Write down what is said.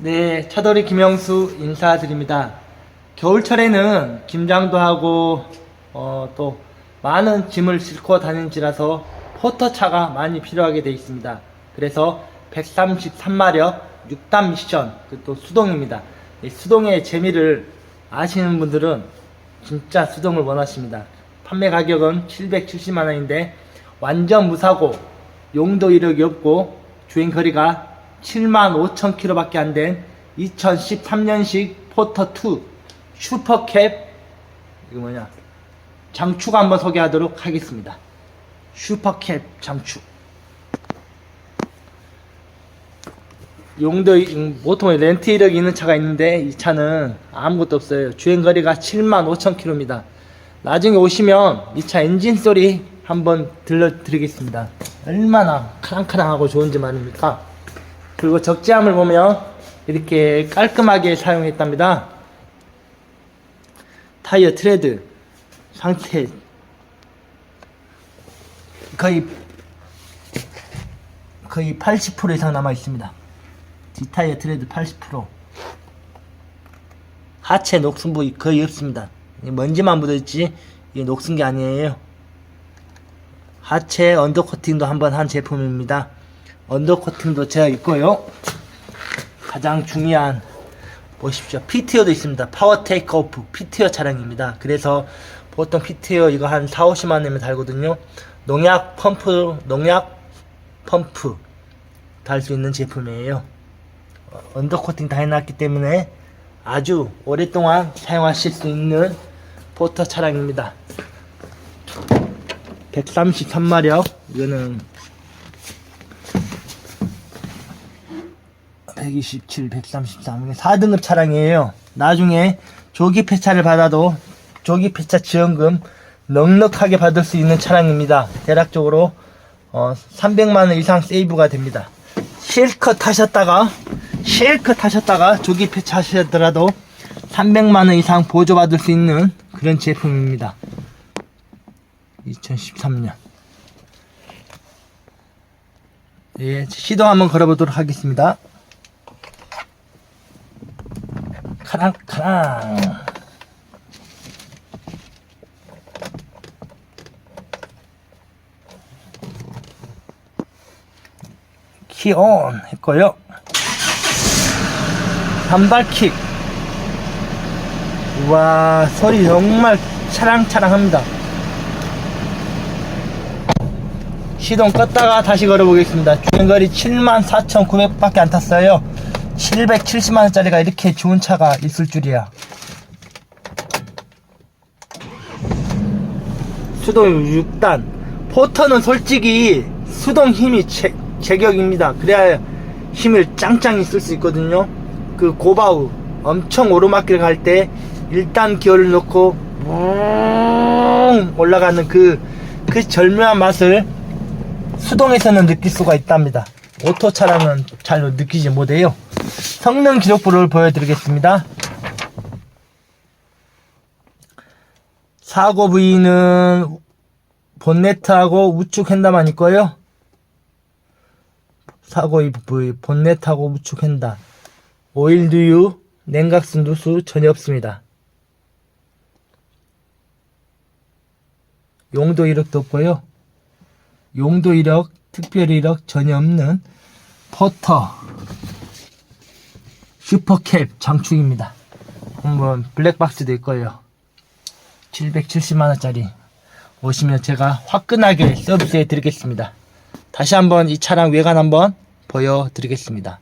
네, 차돌이 김영수 인사드립니다. 겨울철에는 김장도 하고 어, 또 많은 짐을 싣고 다니지라서 포터차가 많이 필요하게 되어 있습니다. 그래서 133마력 6단 미션 그또 수동입니다. 이 수동의 재미를 아시는 분들은 진짜 수동을 원하십니다. 판매 가격은 770만 원인데 완전 무사고 용도 이력이 없고 주행 거리가 7만 5천 킬로밖에 안 된 2013년식 포터2 슈퍼캡 이거 뭐냐 장축 한번 소개하도록 하겠습니다. 슈퍼캡 장축 용도 음, 보통 렌트 이력이 있는 차가 있는데 이 차는 아무것도 없어요. 주행 거리가 7만 5천 킬로입니다. 나중에 오시면 이 차 엔진 소리 한번 들려드리겠습니다. 얼마나 카랑카랑하고 좋은지 말입니까? 그리고 적재함을 보면 이렇게 깔끔하게 사용했답니다. 타이어 트레드 상태 거의 거의 80% 이상 남아 있습니다. 뒷타이어 트레드 80% 하체 녹슨 부위 거의 없습니다. 먼지만 묻어있지 이게 녹슨 게 아니에요. 하체 언더 코팅도 한번 한 제품입니다. 언더 코팅도 제가 있고요. 가장 중요한 보십시오. PTO도 있습니다. 파워 테이크 오프 PTO 차량입니다. 그래서 보통 PTO 이거 한 4, 50만 원이면 달거든요. 농약 펌프, 농약 펌프 달 수 있는 제품이에요. 어, 언더 코팅 다 해놨기 때문에 아주 오랫동안 사용하실 수 있는 포터 차량입니다. 133마력 이거는 127, 133 4등급 차량이에요. 나중에 조기 폐차를 받아도 조기 폐차 지원금 넉넉하게 받을 수 있는 차량입니다. 대략적으로 어, 300만 원 이상 세이브가 됩니다. 실컷 타셨다가 실컷 타셨다가 조기 폐차하시더라도 300만 원 이상 보조받을 수 있는 그런 제품입니다. 2013년. 예, 시동 한번 걸어보도록 하겠습니다. 카랑카랑. 키온 했고요. 단발킥. 와, 소리 정말 차랑차랑합니다. 시동 껐다가 다시 걸어보겠습니다. 주행거리 74,900밖에 안 탔어요. 770만원짜리가 이렇게 좋은 차가 있을 줄이야. 수동 6단. 포터는 솔직히 수동 힘이 제, 제격입니다. 그래야 힘을 짱짱이 쓸수 있거든요. 그 고바우 엄청 오르막길 갈 때 1단 기어를 넣고 웅 올라가는 그, 그 절묘한 맛을 수동에서는 느낄 수가 있답니다. 오토 차량은 잘 느끼지 못해요. 성능 기록부를 보여드리겠습니다. 사고 부위는 본네트하고 우측 핸다만 있고요. 사고 부위 본네트하고 우측 핸다. 오일 두유, 냉각수 누수 전혀 없습니다. 용도 이력도 없고요. 용도 이력, 특별 이력 전혀 없는 포터 슈퍼캡 장축입니다. 한번 블랙박스도 있고요. 770만원짜리 오시면 제가 화끈하게 서비스해 드리겠습니다. 다시 한번 이 차량 외관 한번 보여드리겠습니다.